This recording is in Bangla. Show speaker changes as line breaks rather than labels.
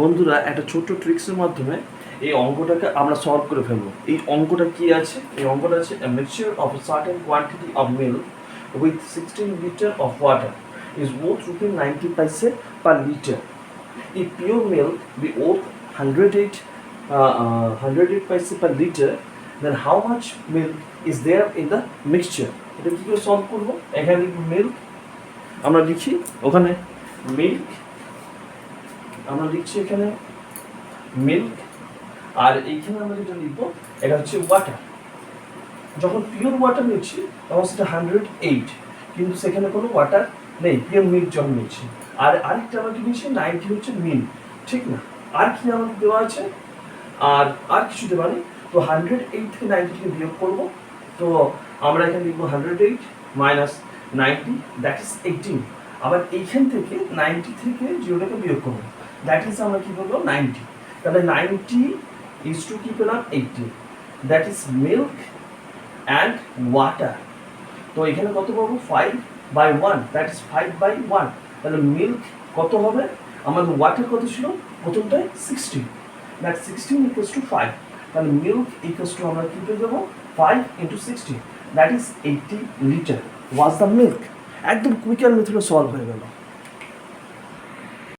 বন্ধুরা, একটা ছোট্ট ট্রিক্সের মাধ্যমে এই অঙ্কটাকে আমরা সলভ করে ফেলব। এই অঙ্কটা কি আছে? এই অঙ্কটা আছে mixture of certain quantity of milk with sixteen litre of water is worth rupee ninety paise per litre E pure milk be worth hundred eight hundred eight per litre then how much milk is there in the mixture এটা কী করে সলভ করব? এখানে মিল্ক আমরা লিখি, ওখানে। মিল্ক আমরা লিখছি এখানে মিল্ক আর এইখানে আমরা যেটা লিখব, এটা হচ্ছে ওয়াটার যখন পিওর ওয়াটার নিচ্ছি, তখন সেটা হান্ড্রেড এইট কিন্তু সেখানে কোনো ওয়াটার নেই পিওর মিল্ক যখন নিচ্ছি। আর আরেকটা আমরা কি নিচ্ছি? নাইনটি হচ্ছে মিল্ক ঠিক না? আর কি আমাদের দেওয়া আছে? আর আর কিছু দেওয়া নেই। তো হান্ড্রেড এইট থেকে নাইনটি থেকে বিয়োগ করব। তো আমরা এখানে লিখব hundred eight minus ninety that is eighteen আবার এইখান থেকে নাইনটি থেকে জিরোটাকে বিয়োগ করব। দ্যাট ইজ আমরা কি বলব? নাইনটি তাহলে নাইনটি ইজ টু কি পেলাম eighty that is milk and water তো এখানে কত পাবো? Five by one that is five by one তাহলে মিল্ক কত হবে? আমাদের ওয়াটার কত ছিল? প্রথমটায় sixteen that sixteen equals to five তাহলে মিল্ক ইকুয়াস টু আমরা কী পেয়ে যাব? Five into sixteen that is eighty litre was the milk একদম কুইকার মেথডে সলভ হয়ে গেল।